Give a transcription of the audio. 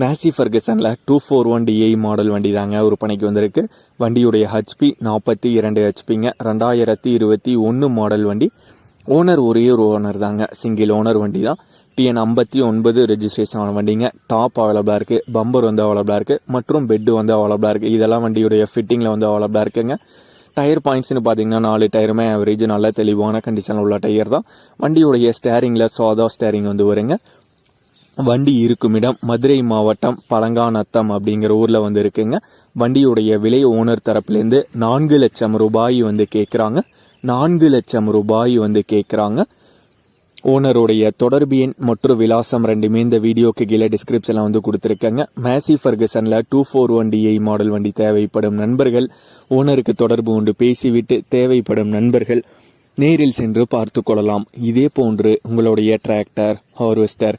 மேசி ஃபர்கசனில் two four one DI model வண்டி தாங்க விற்பனைக்கு வந்திருக்கு. வண்டியுடைய ஹெச்பி நாற்பத்தி இரண்டு ஹெச்பிங்க ரெண்டாயிரத்தி இருபத்தி ஒன்று மாடல் வண்டி. ஓனர் ஒரே ஒரு ஓனர் தாங்க. சிங்கிள் ஓனர் வண்டி தான் டிஎன் ஐம்பத்தி ஒன்பது ரெஜிஸ்ட்ரேஷன் ஆன வண்டிங்க. டாப் அவைலபிளாக இருக்குது பம்பர் வந்து அவைலபிளாக இருக்குது மற்றும் பெட்டு வந்து அவைலபிளாக இருக்குது இதெல்லாம் வண்டியுடைய ஃபிட்டிங்கில் வந்து அவைலபிளாக இருக்குங்க. டயர் பாயிண்ட்ஸ்னு பார்த்தீங்கன்னா நாலு டயருமே ஆவரேஜ் நல்ல தெளிவான கண்டிஷனில் உள்ள டயர் தான். வண்டியுடைய ஸ்டேரிங்கில் சாதா ஸ்டேரிங் வந்து வருங்க. வண்டி இருக்கும் இடம் மதுரை மாவட்டம் பழங்காநத்தம் அப்படிங்கிற ஊரில் வந்து இருக்குங்க. வண்டியுடைய விலை ஓனர் தரப்புலேருந்து நான்கு லட்சம் ரூபாய் வந்து கேட்குறாங்க நான்கு லட்சம் ரூபாய் வந்து கேட்குறாங்க ஓனருடைய தொடர்பு எண் மற்றும் விலாசம் ரெண்டுமே இந்த வீடியோக்கு கீழே டிஸ்கிரிப்ஷனில் வந்து கொடுத்துருக்கேங்க. Massey ஃபர்கசனில் two four one DI model வண்டி தேவைப்படும் நண்பர்கள் ஓனருக்கு தொடர்பு கொண்டு பேசிவிட்டு தேவைப்படும் நண்பர்கள் நேரில் சென்று பார்த்து கொள்ளலாம். இதே போன்று உங்களுடைய டிராக்டர் ஹார்வெஸ்டர்